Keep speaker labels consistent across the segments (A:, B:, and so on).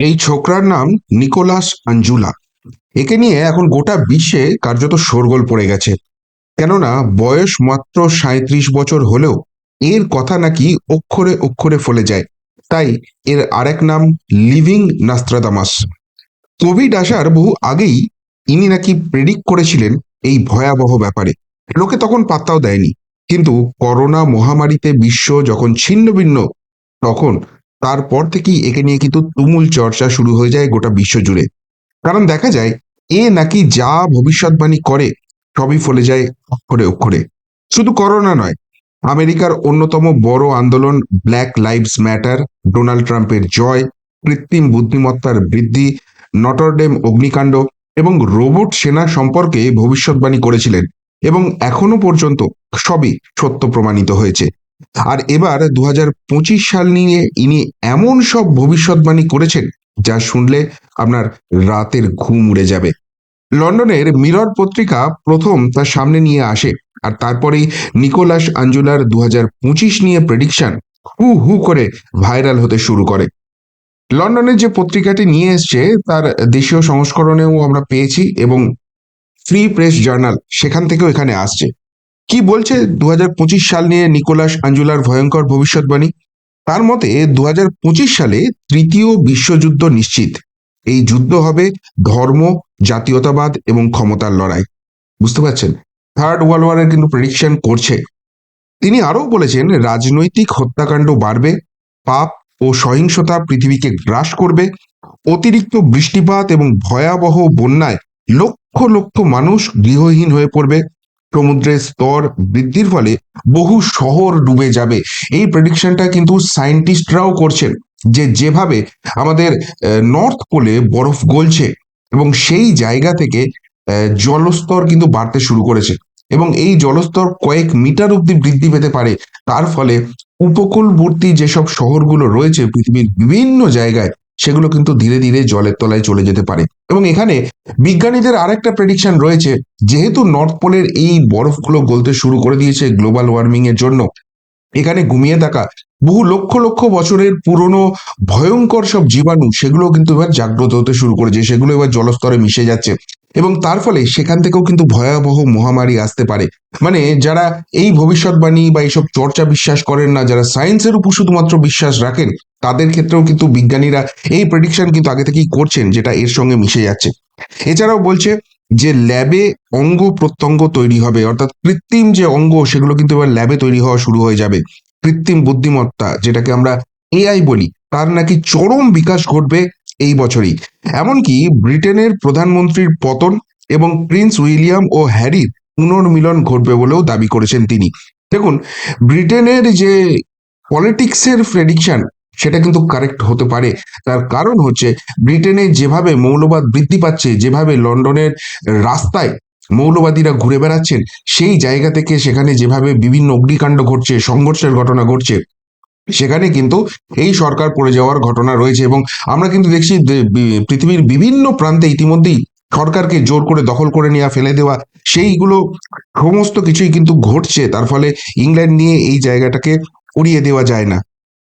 A: এই ছোকরার নাম নিকোলাস আঞ্জুলা। একে নিয়ে এখন গোটা বিশ্বে কার্যত শোরগোল পড়ে গেছে। কেননা বয়স মাত্র সাঁত্রিশ বছর হলেও এর কথা নাকি অক্ষরে অক্ষরে ফলে যায়। তাই এর আরেক নাম লিভিং নাস্ত্রাদামাস। কোভিড আসার বহু আগেই ইনি নাকি প্রেডিক্ট করেছিলেন এই ভয়াবহ ব্যাপারে। লোকে তখন পাত্তাও দেয়নি। কিন্তু করোনা মহামারীতে বিশ্ব যখন ছিন্ন ভিন্ন তখন তারপর থেকেই একে নিয়ে কিন্তু তুমুল চর্চা শুরু হয়ে যায় গোটা বিশ্ব জুড়ে। কারণ দেখা যায়, এ নাকি যা ভবিষ্যৎবাণী করে, সবই ফলে যায় অক্ষরে অক্ষরে। শুধু করোনা নয়, আমেরিকার অন্যতম বড় আন্দোলন ব্ল্যাক লাইভস ম্যাটার ডোনাল্ড ট্রাম্পের জয়, কৃত্রিম বুদ্ধিমত্তার বৃদ্ধি নটরডেম অগ্নিকাণ্ড এবং রোবট সেনা সম্পর্কে ভবিষ্যৎবাণী করেছিলেন এবং এখনও পর্যন্ত সবই সত্য প্রমাণিত হয়েছে। আর এবার দু হাজার পঁচিশ সাল নিয়ে ইনি এমন সব ভবিষ্যৎবাণী করেছেন যা শুনলে আপনার রাতের ঘুম উড়ে যাবে। লন্ডনের মিরর পত্রিকা প্রথম তার সামনে নিয়ে আসে আর তারপরেই নিকোলাস আঞ্জুলার দু হাজার পঁচিশ নিয়ে প্রেডিকশন হু হু করে ভাইরাল হতে শুরু করে। লন্ডনের যে পত্রিকাটি নিয়ে এসছে তার দেশীয় সংস্করণেও আমরা পেয়েছি এবং ফ্রি প্রেস জার্নাল সেখান থেকেও এখানে আসছে। কি বলছে দু হাজার পঁচিশ সাল নিয়ে নিকোলাস আঞ্জুলার ভয়ঙ্কর ভবিষ্যৎবাণী? তার মতে দু হাজার পঁচিশ সালে তৃতীয় বিশ্বযুদ্ধ নিশ্চিত। এই যুদ্ধ হবে ধর্ম, জাতীয়তাবাদ এবং ক্ষমতার লড়াই। বুঝতে পারছেন? থার্ড ওয়ার্ল্ড ওয়ারের কিন্তু প্রেডিকশন করছে। তিনি আরও বলেছেন, রাজনৈতিক হত্যাকাণ্ড বাড়বে, পাপ ও সহিংসতা পৃথিবীকে গ্রাস করবে, অতিরিক্ত বৃষ্টিপাত এবং ভয়াবহ বন্যায় লক্ষ লক্ষ মানুষ গৃহহীন হয়ে পড়বে সমুদ্রের স্তর বৃদ্ধির ফলে বহু শহর ডুবে যাবে। এই প্রেডিকশনটা কিন্তু সায়েন্টিস্টরাও করছেন যে যেভাবে আমাদের নর্থ পোলে বরফ গলছে এবং সেই জায়গা থেকে জলস্তর কিন্তু বাড়তে শুরু করেছে এবং এই জলস্তর কয়েক মিটার অব্দি বৃদ্ধি পেতে পারে। তার ফলে উপকূলবর্তী যেসব শহরগুলো রয়েছে পৃথিবীর বিভিন্ন জায়গায় সেগুলো কিন্তু ধীরে ধীরে জলের তলায় চলে যেতে পারে। এবং এখানে বিজ্ঞানীদের আরেকটা প্রেডিকশন রয়েছে, যেহেতু নর্থ পোলের এই বরফগুলো গলতে শুরু করে দিয়েছে গ্লোবাল ওয়ার্মিং এর জন্য, এখানে ঘুমিয়ে থাকা বহু লক্ষ লক্ষ বছরের পুরনো ভয়ঙ্কর সব জীবাণু সেগুলো কিন্তু এবার জাগ্রত হতে শুরু করেছে, সেগুলো এবার জলস্তরে মিশে যাচ্ছে। এবং তার ফলে সেখান থেকেও কিন্তু ভয়াবহ মহামারী আসতে পারে। মানে যারা এই ভবিষ্যৎবাণী বা এইসব চর্চা বিশ্বাস করেন না, যারা সায়েন্সের উপর শুধুমাত্র বিশ্বাস রাখেন, তাদের ক্ষেত্রেও কিন্তু বিজ্ঞানীরা এই প্রেডিকশন কিন্তু আগে থেকেই করছেন, যেটা এর সঙ্গে মিশে যাচ্ছে। এছাড়াও বলছে যে ল্যাবে অঙ্গ প্রত্যঙ্গ তৈরি হবে, অর্থাৎ কৃত্রিম যে অঙ্গ, সেগুলো কিন্তু এবার ল্যাবে তৈরি হওয়া শুরু হয়ে যাবে। কৃত্রিম বুদ্ধিমত্তা, যেটাকে আমরা এআই বলি, তার নাকি চরম বিকাশ ঘটবে এই বছরই। এমনকি ব্রিটেনের প্রধানমন্ত্রীর পতন এবং প্রিন্স উইলিয়াম ও হ্যারির পুনর্মিলন ঘটবে বলেও দাবি করেছেন তিনি। দেখুন, ব্রিটেনের যে পলিটিক্সের প্রেডিকশন সেটা কিন্তু কারেক্ট হতে পারে। তার কারণ হচ্ছে, ব্রিটেনে যেভাবে মৌলবাদ বৃদ্ধি পাচ্ছে, যেভাবে লন্ডনের রাস্তায় মৌলবাদীরা ঘুরে বেড়াচ্ছেন, সেই জায়গা থেকে সেখানে যেভাবে বিভিন্ন অগ্নিকাণ্ড ঘটছে, সংঘর্ষের ঘটনা ঘটছে সেখানে কিন্তু এই সরকার পড়ে যাওয়ার ঘটনা রয়েছে এবং আমরা কিন্তু দেখছি পৃথিবীর বিভিন্ন প্রান্তে ইতিমধ্যেই সরকারকে জোর করে দখল করে নেওয়া ফেলে দেওয়া, সেইগুলো সমস্ত কিছুই কিন্তু ঘটছে। তার ফলে ইংল্যান্ড নিয়ে এই জায়গাটাকে উড়িয়ে দেওয়া যায় না।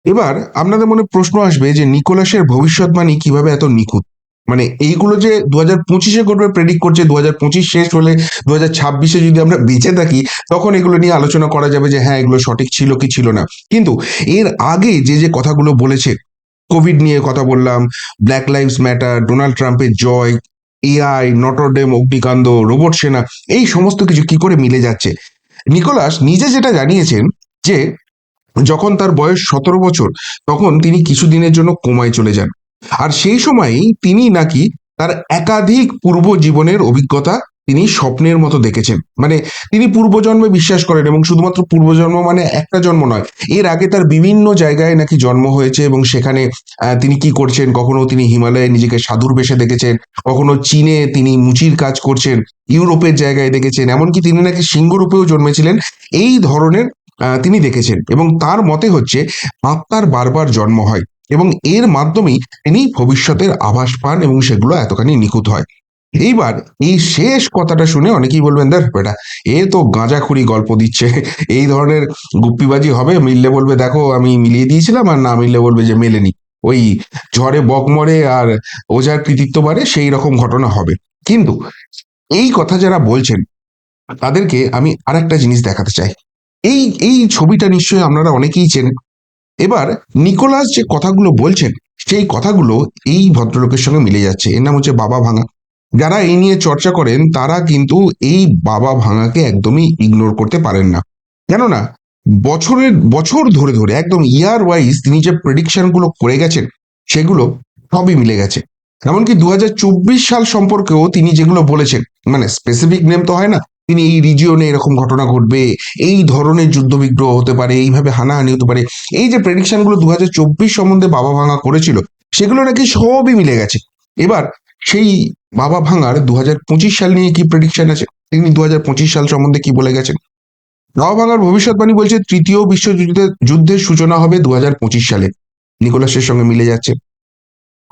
A: এবার আপনাদের মনে প্রশ্ন আসবে যে নিকোলাসের ভবিষ্যৎবাণী কীভাবে এত নিখুঁত? মানে এইগুলো যে দু হাজার পঁচিশে করবে প্রেডিক্ট করছে দু হাজার পঁচিশ শেষ হলে দু হাজার ছাব্বিশে যদি আমরা বেঁচে থাকি, তখন এগুলো নিয়ে আলোচনা করা যাবে যে হ্যাঁ এগুলো সঠিক ছিল কি ছিল না। কিন্তু এর আগে যে যে কথাগুলো বলেছে কোভিড নিয়ে কথা বললাম ব্ল্যাক লাইভস ম্যাটার ডোনাল্ড ট্রাম্পের জয় এআই নটরডেম অগ্নিকাণ্ড, রোবট সেনা, এই সমস্ত কিছু কি করে মিলে যাচ্ছে? নিকোলাস নিজে যেটা জানিয়েছেন যে, যখন তার বয়স সতেরো বছর, তখন তিনি কিছুদিনের জন্য কোমায় চলে যান। আর সেই সময়ই তিনি নাকি তার একাধিক পূর্ব জীবনের অভিজ্ঞতা তিনি স্বপ্নের মতো দেখেছেন। মানে তিনি পূর্বজন্মে বিশ্বাস করেন এবং শুধুমাত্র পূর্বজন্ম মানে একটা জন্ম নয়, এর আগে তার বিভিন্ন জায়গায় নাকি জন্ম হয়েছে এবং সেখানে তিনি কি করছেন, কখনো তিনি হিমালয়ে নিজেকে সাধুর বেশে দেখেছেন, কখনো চীনে তিনি মুচির কাজ করছেন, ইউরোপের জায়গায় দেখেছেন, এমনকি তিনি নাকি সিংহরূপেও জন্মেছিলেন, এই ধরনের তিনি দেখেছেন। এবং তার মতে হচ্ছে, আত্মার বারবার জন্ম হয়। এবং এর মাধ্যমেই তিনি ভবিষ্যতের আভাস পান এবং সেগুলো এতখানি নিখুঁত হয়। এইবার এই শেষ কথাটা শুনে অনেকেই বলবেন, দেখ বেটা, এ তো গাঁজাখুরি গল্প দিচ্ছে। এই ধরনের গুপ্পিবাজি হবে, মিললে বলবে, দেখো, আমি মিলিয়ে দিয়েছিলাম আর না মিললে বলবে যে মেলেনি। ওই ঝড়ে বক মরে আর ওঝার কৃতিত্ব বাড়ে, সেই রকম ঘটনা হবে। কিন্তু এই কথা যারা বলছেন, তাদেরকে আমি আরেকটা জিনিস দেখাতে চাই। এই এই ছবিটা নিশ্চয়ই আপনারা অনেকেই চেনেন। এবার নিকোলাস যে কথাগুলো বলছেন, সেই কথাগুলো এই ভদ্রলোকের সঙ্গে মিলে যাচ্ছে। এর নাম হচ্ছে বাবা ভাঙা। যারা এই নিয়ে চর্চা করেন, তারা কিন্তু এই বাবা ভাঙাকে একদমই ইগনোর করতে পারেন না। কেননা, বছরের, বছর ধরে ধরে, একদম ইয়ার ওয়াইজ তিনি যে প্রেডিকশনগুলো করে গেছেন, সেগুলো সবই মিলে গেছে। এমনকি দু হাজার চব্বিশ সাল সম্পর্কেও তিনি যেগুলো বলেছেন মানে স্পেসিফিক নেম তো হয় না তিনি এই রিজিয়নে এরকম ঘটনা ঘটবে, এই ধরনের যুদ্ধ বিগ্রহ হতে পারে, এইভাবে হানাহানি হতে পারে। এই যে প্রেডিকশনগুলো দু সম্বন্ধে বাবা ভাঙা করেছিল, সেগুলো নাকি সবই মিলে গেছে। এবার সেই বাবা ভাঙার দু হাজার পঁচিশ সাল নিয়ে কি প্রেডিকশন আছে? তিনি দু হাজার পঁচিশ সাল সম্বন্ধে কি বলে গেছেন? বাবা ভাঙার ভবিষ্যৎবাণী বলছে, তৃতীয় বিশ্বযুদ্ধের যুদ্ধের সূচনা হবে দু হাজার পঁচিশ সালে। নিকোলাসের সঙ্গে মিলে যাচ্ছে।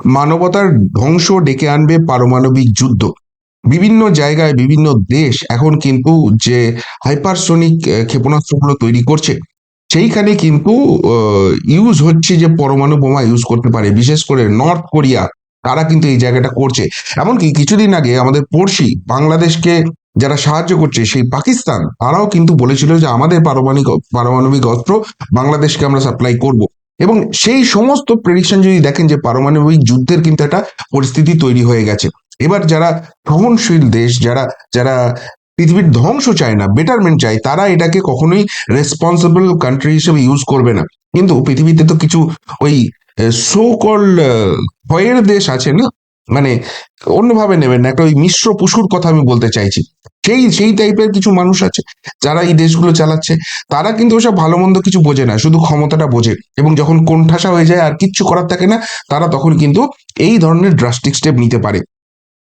A: মানবতার ধ্বংস ডেকে আনবে পারমাণবিক যুদ্ধ। বিভিন্ন জায়গায়, বিভিন্ন দেশ এখন কিন্তু যে হাইপারসোনিক ক্ষেপণাস্ত্রগুলো তৈরি করছে, সেইখানে কিন্তু ইউজ হচ্ছে যে পরমাণু বোমা ইউজ করতে পারে। বিশেষ করে নর্থ কোরিয়া তারা কিন্তু এই জায়গাটা করছে। এমনকি কিছুদিন আগে আমাদের পড়শি বাংলাদেশকে যারা সাহায্য করছে, সেই পাকিস্তান, তারাও কিন্তু বলেছিল যে আমাদের পারমাণবিক পারমাণবিক অস্ত্র বাংলাদেশকে আমরা সাপ্লাই করব। এবং সেই সমস্ত প্রেডিকশন যদি দেখেন যে পারমাণবিক যুদ্ধের কিন্তু একটা পরিস্থিতি তৈরি হয়ে গেছে। এবার যারা সহনশীল দেশ, যারা যারা পৃথিবীর ধ্বংস চায় না বেটারমেন্ট চায়, তারা এটাকে কখনোই রেসপন্সিবল কান্ট্রি হিসেবে ইউজ করবে না। কিন্তু পৃথিবীতে তো কিছু ওই সো কল ভয়ের দেশ আছে না? মানে অন্যভাবে নেবেন না, একটা ওই মিশ্র পশুর কথা আমি বলতে চাইছি। সেই সেই টাইপের কিছু মানুষ আছে, যারা এই দেশগুলো চালাচ্ছে, তারা কিন্তু ওসব ভালো মন্দ কিছু বোঝে না, শুধু ক্ষমতাটা বোঝে। এবং যখন কোণঠাসা হয়ে যায় আর কিচ্ছু করার থাকে না, তারা তখন কিন্তু এই ধরনের ড্রাস্টিক স্টেপ নিতে পারে।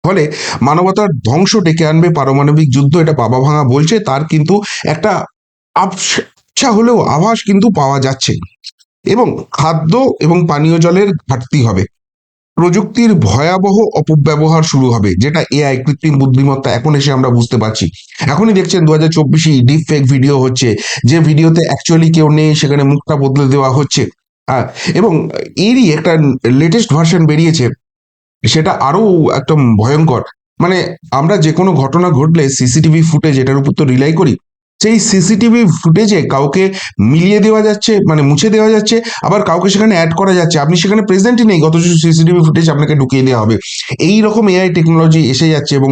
A: ফলে মানবতার ধ্বংস ডেকে আনবে পারমাণবিক যুদ্ধ, এটা বাবা ভাঙা বলছে, তার কিন্তু একটা আবছা হলেও আভাস কিন্তু পাওয়া যাচ্ছে। এবং খাদ্য এবং পানীয় জলের ঘাটতি হবে। প্রযুক্তির ভয়াবহ অপব্যবহার শুরু হবে, যেটা এআই কৃত্রিম বুদ্ধিমত্তা, এখন এসে আমরা বুঝতে পারছি। এখনই দেখছেন দু হাজার চব্বিশে ডিপ ফেক ভিডিও হচ্ছে, যে ভিডিওতে অ্যাকচুয়ালি কেউ নেই, সেখানে মুখটা বদলে দেওয়া হচ্ছে। এবং এরই একটা লেটেস্ট ভার্সন বেরিয়েছে। সেটা আরও একটা ভয়ঙ্কর। মানে আমরা যে কোনো ঘটনা ঘটলে সিসিটিভি ফুটেজ এটার উপর তো রিলাই করি, সেই সিসিটিভি ফুটেজে কাউকে মিলিয়ে দেওয়া যাচ্ছে মানে মুছে দেওয়া যাচ্ছে, আবার কাউকে সেখানে অ্যাড করা যাচ্ছে। আপনি সেখানে প্রেজেন্টই নেই গত সিসিটিভি ফুটেজ আপনাকে ঢুকিয়ে দেওয়া হবে। এই রকম এআই টেকনোলজি এসে যাচ্ছে এবং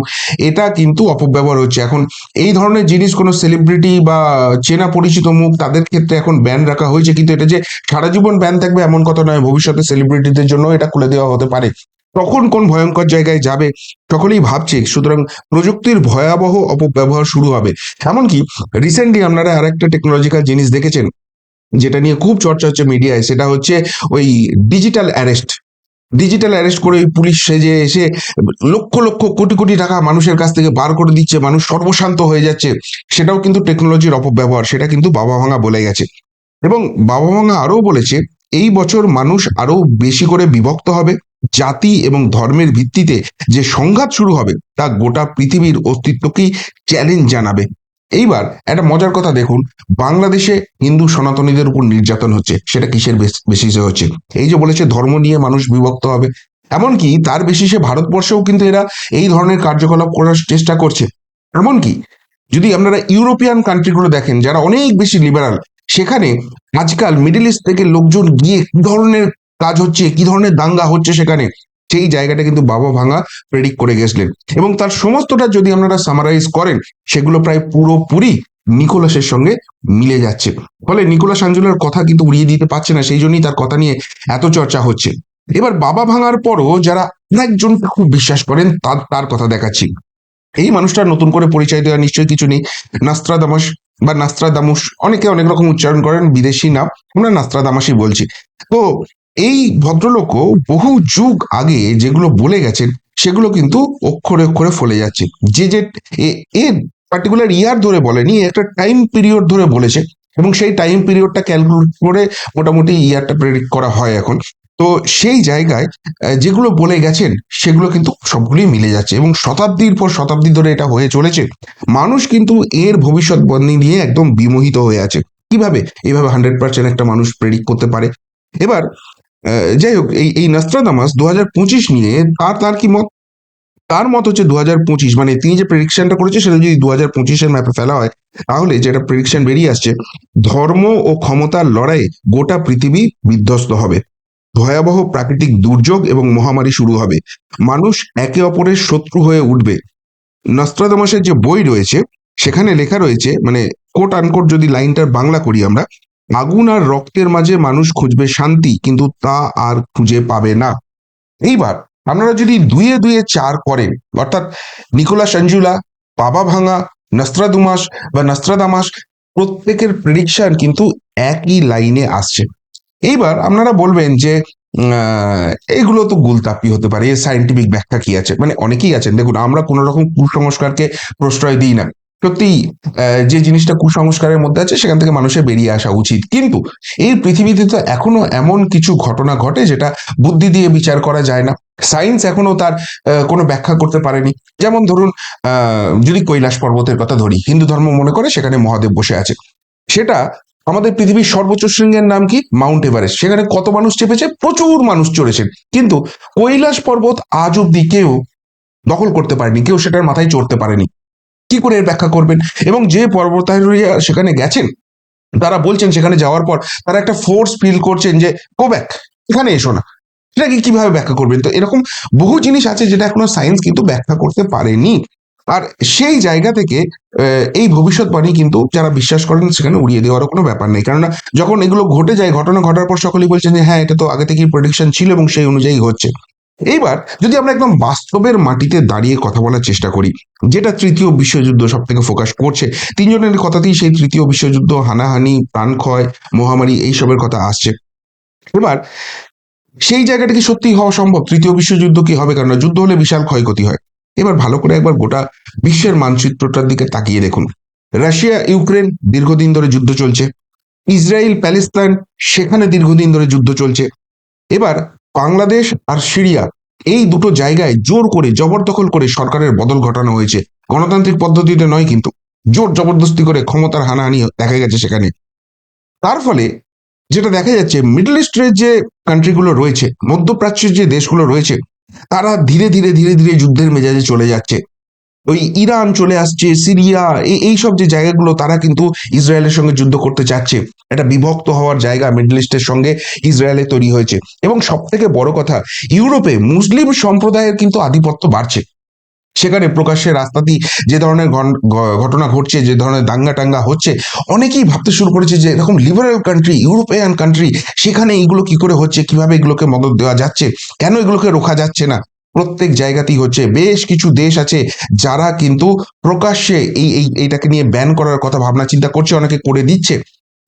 A: এটা কিন্তু অপব্যবহার হচ্ছে। এখন এই ধরনের জিনিস কোনো সেলিব্রিটি বা চেনা পরিচিত মুখ তাদের ক্ষেত্রে এখন ব্যান রাখা হয়েছে। কিন্তু এটা যে সারা জীবন ব্যান থাকবে এমন কথা নয়, ভবিষ্যতে সেলিব্রিটিদের জন্য এটা খুলে দেওয়া হতে পারে। তখন কোন ভয়ঙ্কর জায়গায় যাবে সকলেই ভাবছে, সুতরাং প্রযুক্তির ভয়াবহ অপব্যবহার শুরু হবে। এমনকি রিসেন্টলি আপনারা আরেকটা টেকনোলজিক্যাল জিনিস দেখেছেন, যেটা নিয়ে খুব চর্চা হচ্ছে মিডিয়ায়, সেটা হচ্ছে ওই ডিজিটাল অ্যারেস্ট ডিজিটাল অ্যারেস্ট করে ওই পুলিশ সেজে এসে লক্ষ লক্ষ কোটি কোটি টাকা মানুষের কাছ থেকে বার করে দিচ্ছে, মানুষ সর্বশান্ত হয়ে যাচ্ছে। সেটাও কিন্তু টেকনোলজির অপব্যবহার, সেটা কিন্তু বাবা ভাঙা বলে গেছে। এবং বাবা ভাঙা আরও বলেছে, এই বছর মানুষ আরও বেশি করে বিভক্ত হবে। জাতি এবং ধর্মের ভিত্তিতে যে সংঘাত শুরু হবে, তা গোটা পৃথিবীর অস্তিত্বকেই চ্যালেঞ্জ জানাবে। এইবার একটা মজার কথা দেখুন, বাংলাদেশে হিন্দু সনাতনীদের উপর নির্যাতন হচ্ছে, সেটা কিসের বেসিসে হচ্ছে? এই যে বলেছে, ধর্ম নিয়ে মানুষ বিভক্ত হবে। এমনকি তার বেসিসে ভারতবর্ষেও কিন্তু এরা এই ধরনের কার্যকলাপ করার চেষ্টা করছে। এমনকি যদি আপনারা ইউরোপিয়ান কান্ট্রিগুলো দেখেন, যারা অনেক বেশি লিবারাল সেখানে আজকাল মিডিল ইস্ট থেকে লোকজন গিয়ে কি ধরনের কাজ হচ্ছে, কি ধরনের দাঙ্গা হচ্ছে সেখানে, সেই জায়গাটা কিন্তু বাবা ভাঙা প্রেডিক্ট করে গেছিলেন। এবং তার সমস্তটা যদি আপনারা সামারাইজ করেন, সেগুলো প্রায় পুরোপুরি নিকোলাসের সঙ্গে মিলে যাচ্ছে। ফলে নিকোলাস আঞ্জুলার কথা কিন্তু উড়িয়ে দিতে পারছে না, সেই জন্যই তার কথা নিয়ে এত চর্চা হচ্ছে। এবার বাবা ভাঙার পরও যারা একজনকে খুব বিশ্বাস করেন, তার তার কথা দেখাচ্ছি। এই মানুষটার নতুন করে পরিচয় দেওয়া নিশ্চয়ই কিছু নেই। নাস্ত্রাদামাস বা নাস্ত্রাদামুস, অনেকে অনেক রকম উচ্চারণ করেন, বিদেশি নাম, আমরা নাস্ত্রাদামাসই বলছি। তো এই ভদ্রলোকও বহু যুগ আগে যেগুলো বলে গেছেন, সেগুলো কিন্তু অক্ষরে অক্ষরে ফলে যাচ্ছে। যে যে এ পার্টিকুলার ইয়ার ধরে বলেনি একটা টাইম পিরিয়ড ধরে বলেছে এবং সেই টাইম পিরিয়ডটা ক্যালকুলেট করে মোটামুটি ইয়ারটা প্রেডিক্ট করা হয় এখন। তো সেই জায়গায় যেগুলো বলে গেছেন, সেগুলো কিন্তু সবগুলোই মিলে যাচ্ছে এবং শতাব্দীর পর শতাব্দী ধরে এটা হয়ে চলেছে। মানুষ কিন্তু এর ভবিষ্যৎবাণী নিয়ে একদম বিমোহিত হয়ে আছে। কীভাবে? এইভাবে হান্ড্রেড পার্সেন্ট একটা মানুষ প্রেডিক্ট করতে পারে। এবার যাই হোক, এই এই নাস্ত্রাদামাস দু হাজার পঁচিশ নিয়ে তার তার কি মত? তার মত হচ্ছে দু হাজার পঁচিশ মানে তিনি যে প্রেডিকশনটা করেছে সেটা যদি দু হাজার পঁচিশের ম্যাপে ফেলা হয়, তাহলে যেটা প্রেডিকশন বেরিয়ে আসছে, ধর্ম ও ক্ষমতার লড়াইয়ে গোটা পৃথিবী বিধ্বস্ত হবে। ভয়াবহ প্রাকৃতিক দুর্যোগ এবং মহামারী শুরু হবে। মানুষ একে অপরের শত্রু হয়ে উঠবে। নস্ত্রাদামাসের যে বই রয়েছে, সেখানে লেখা রয়েছে মানে কোট আনকোট যদি লাইনটার বাংলা করি আমরা আগুন আর রক্তের মাঝে মানুষ খুঁজবে শান্তি, কিন্তু তা আর খুঁজে পাবে না। এইবার আপনারা যদি দুয়ে দুয়ে চার করেন, অর্থাৎ নিকোলাস আঞ্জুলা বাবা ভাঙা, নস্ত্রাদুমাস বা নস্ত্রাদামাস, প্রত্যেকের প্রেডিকশন কিন্তু একই লাইনে আসছে। এইবার আপনারা বলবেন যে এগুলো তো গুলতাপি হতে পারে, এর সাইন্টিফিক ব্যাখ্যা কি আছে? মানে অনেকেই আছেন, দেখুন, আমরা কোনো রকম কুসংস্কারকে প্রশ্রয় দিই না। সত্যি আহ, যে জিনিসটা কুসংস্কারের মধ্যে আছে সেখান থেকে মানুষের বেরিয়ে আসা উচিত। কিন্তু এই পৃথিবীতে তো এখনও এমন কিছু ঘটনা ঘটে যেটা বুদ্ধি দিয়ে বিচার করা যায় না। সায়েন্স এখনও তার কোনো ব্যাখ্যা করতে পারেনি। যেমন ধরুন যদি কৈলাস পর্বতের কথা ধরি হিন্দু ধর্ম মনে করে সেখানে মহাদেব বসে আছে। সেটা আমাদের পৃথিবীর সর্বোচ্চ শৃঙ্গের নাম কি? Mount Everest. সেখানে কত মানুষ চেপেছে? প্রচুর মানুষ চড়েছেন কিন্তু কৈলাস পর্বত আজ অব্দি কেউ দখল করতে পারেনি কেউ সেটার মাথায় চড়তে পারেনি। কি করে এর ব্যাখ্যা করবেন? এবং যে পর্বতারোহীরা সেখানে গেছেন, তারা বলছেন সেখানে যাওয়ার পর তারা একটা ফোর্স ফিল করছেন যে গো ব্যাক এখানে এসো না। সেটাকে কীভাবে ব্যাখ্যা করবেন? তো এরকম বহু জিনিস আছে যেটা এখনও সায়েন্স কিন্তু ব্যাখ্যা করতে পারেনি। আর সেই জায়গা থেকে এই ভবিষ্যৎবাণী কিন্তু যারা বিশ্বাস করেন সেখানে উড়িয়ে দেওয়ারও কোনো ব্যাপার নেই। কেননা যখন এগুলো ঘটে যায়, ঘটনা ঘটার পর সকলেই বলছেন যে হ্যাঁ এটা তো আগে থেকেই প্রেডিকশন ছিল এবং সেই অনুযায়ী হচ্ছে। এইবার যদি আমরা একদম বাস্তবের মাটিতে দাঁড়িয়ে কথা বলার চেষ্টা করি, যেটা তৃতীয় বিশ্বযুদ্ধ সব থেকে ফোকাস করছে, তিনজনের কথাতেই সেই তৃতীয় বিশ্বযুদ্ধ, হানাহানি, প্রাণক্ষয়, মহামারী এইসবের কথা আসছে। এবার সেই জায়গাটা কি সত্যি হওয়া সম্ভব? তৃতীয় বিশ্বযুদ্ধ কি হবে? কারণ যুদ্ধ হলে বিশাল ক্ষয়ক্ষতি হয়। এবার ভালো করে একবার গোটা বিশ্বের মানচিত্রটার দিকে তাকিয়ে দেখুন। রাশিয়া, ইউক্রেন দীর্ঘদিন ধরে যুদ্ধ চলছে। ইসরায়েল, প্যালেস্তাইন, সেখানে দীর্ঘদিন ধরে যুদ্ধ চলছে। এবার বাংলাদেশ আর সিরিয়া এই দুটো জায়গায় জোর করে, জবরদখল করে সরকারের বদল ঘটানো হয়েছে। গণতান্ত্রিক পদ্ধতিতে নয় কিন্তু, জোর জবরদস্তি করে ক্ষমতার হানাহানি দেখা গেছে সেখানে। তার ফলে যেটা দেখা যাচ্ছে মিডল ইস্টের যে কান্ট্রিগুলো রয়েছে, মধ্যপ্রাচ্যের যে দেশগুলো রয়েছে, তারা ধীরে ধীরে ধীরে ধীরে যুদ্ধের মেজাজে চলে যাচ্ছে। ওই ইরান চলে আসছে, সিরিয়া এই- সব যে জায়গাগুলো তারা কিন্তু ইসরায়েলের সঙ্গে যুদ্ধ করতে চাচ্ছে একটা বিভক্ত হওয়ার জায়গা মিডল ইস্টের সঙ্গে ইসরায়েলে তৈরি হয়েছে। এবং সব থেকে বড় কথা, ইউরোপে মুসলিম সম্প্রদায়ের কিন্তু আধিপত্য বাড়ছে। সেখানে প্রকাশ্যে রাস্তাতেই যে ধরনের ঘটনা ঘটছে, যে ধরনের দাঙ্গা টাঙ্গা হচ্ছে, অনেকেই ভাবতে শুরু করেছে যে, এরকম লিবারেল কান্ট্রি ইউরোপিয়ান কান্ট্রি সেখানে এগুলো কি করে হচ্ছে, কীভাবে এগুলোকে মদত দেওয়া যাচ্ছে, কেন এগুলোকে রোখা যাচ্ছে না? প্রত্যেক জায়গাতেই হচ্ছে, বেশ কিছু দেশ আছে যারা কিন্তু প্রকাশ্যে এই এই, এইটাকে নিয়ে ব্যান করার কথা ভাবনা চিন্তা করছে, অনেকে করে দিচ্ছে।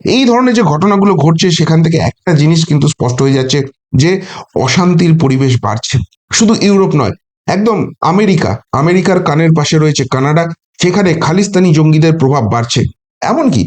A: এই ধরনের যে ঘটনাগুলো ঘটছে, সেখান থেকে একটা জিনিস কিন্তু স্পষ্ট হয়ে যাচ্ছে যে অশান্তির পরিবেশ বাড়ছে। শুধু ইউরোপ নয়, একদম আমেরিকা, আমেরিকার কানের পাশে রয়েছে কানাডা, সেখানে খালিস্তানি জঙ্গিদের প্রভাব বাড়ছে। এমনকি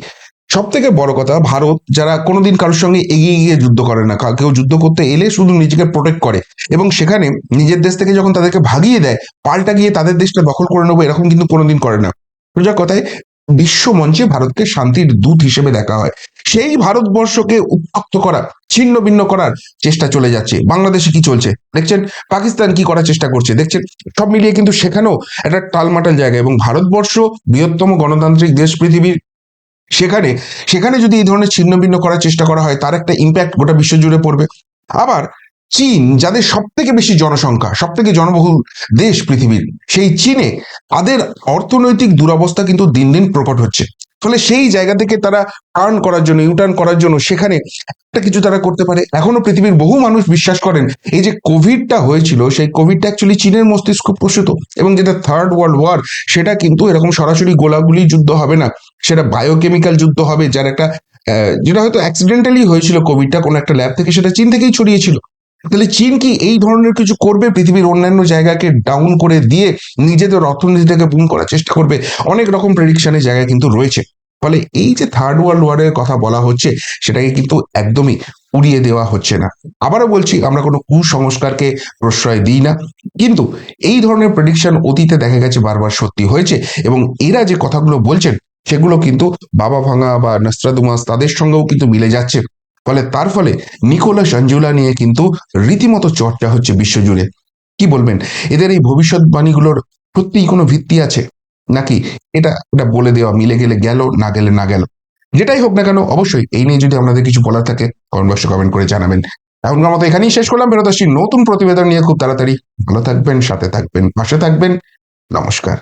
A: সব থেকে বড় কথা, ভারত যারা কোনোদিন কারোর সঙ্গে এগিয়ে গিয়ে যুদ্ধ করে না কেউ যুদ্ধ করতে এলে শুধু নিজেকে প্রোটেক্ট করে। এবং সেখানে নিজের দেশ থেকে যখন তাদেরকে ভাগিয়ে দেয়, পাল্টা গিয়ে তাদের দেশটা দখল করে নেব, এরকম কিন্তু কোনোদিন করে না। সোজা কথায় বিশ্ব মঞ্চে ভারতকে শান্তির দূত হিসেবে দেখা হয়। সেই ভারতবর্ষকে উত্তক্ত করা ছিন্ন ভিন্ন করার চেষ্টা চলে যাচ্ছে। বাংলাদেশে কি চলছে? দেখছেন, পাকিস্তান কি করার চেষ্টা করছে? দেখছেন, সব মিলিয়ে কিন্তু সেখানেও একটা টালমাটাল জায়গা। এবং ভারতবর্ষ বৃহত্তম গণতান্ত্রিক দেশ পৃথিবীর সেখানে সেখানে যদি এই ধরনের ছিন্ন ভিন্ন করার চেষ্টা করা হয়, তার একটা ইম্প্যাক্ট গোটা বিশ্ব জুড়ে পড়বে। আবার চীন, যাদের সব থেকে বেশি জনসংখ্যা সব থেকে জনবহুল দেশ পৃথিবীর, সেই চীনে তাদের অর্থনৈতিক দুরবস্থা কিন্তু দিন দিন প্রকট হচ্ছে। ফলে সেই জায়গা থেকে তারা টার্ন করার জন্য ইউটার্ন করার জন্য সেখানে একটা কিছু তারা করতে পারে। এখনও পৃথিবীর বহু মানুষ বিশ্বাস করেন, এই যে কোভিডটা হয়েছিল, সেই কোভিডটা অ্যাকচুয়ালি চীনের মস্তিষ্ক প্রসূত এবং যেটা থার্ড ওয়ার্ল্ড ওয়ার সেটা কিন্তু এরকম সরাসরি গোলাগুলি যুদ্ধ হবে না। সেটা বায়োকেমিক্যাল যুদ্ধ হবে, যার একটা যেটা হয়তো অ্যাক্সিডেন্টালি হয়েছিল কোভিডটা, কোনো একটা ল্যাব থেকে, সেটা চীন থেকেই ছড়িয়েছিল। তাহলে চীন কি এই ধরনের কিছু করবে? পৃথিবীর অন্যান্য জায়গাকে ডাউন করে দিয়ে নিজেদের অর্থনীতিটাকে বুম করার চেষ্টা করবে? অনেক রকম প্রেডিকশনের জায়গা কিন্তু রয়েছে। ফলে এই যে থার্ড ওয়ার্ল্ড ওয়ারের কথা বলা হচ্ছে, সেটাকে কিন্তু একদমই উড়িয়ে দেওয়া হচ্ছে না। আবারও বলছি, আমরা কোনো কুসংস্কারকে প্রশ্রয় দিই না। কিন্তু এই ধরনের প্রেডিকশন অতীতে দেখা গেছে বারবার সত্যি হয়েছে এবং এরা যে কথাগুলো বলছেন, সেগুলো কিন্তু বাবা ভাঙা বা নাস্ত্রাদুমাস তাদের সঙ্গেও কিন্তু মিলে যাচ্ছে। ফলে তার ফলে নিকোলাস আঞ্জুলা নিয়ে কিন্তু রীতিমতো চর্চা হচ্ছে বিশ্বজুড়ে। কি বলবেন? এদের এই ভবিষ্যৎবাণীগুলোর সত্যিই কোনো ভিত্তি আছে? নাকি এটা এটা বলে দেওয়া, মিলে গেলে গেল, না গেলে না গেল? যেটাই হোক না কেন, অবশ্যই এই নিয়ে যদি আপনাদের কিছু বলার থাকে কমেন্ট বক্সে কমেন্ট করে জানাবেন। এখনকার মতো এখানেই শেষ করলাম ফেরত আসছি নতুন প্রতিবেদন নিয়ে খুব তাড়াতাড়ি। ভালো থাকবেন, সাথে থাকবেন, পাশে থাকবেন। নমস্কার।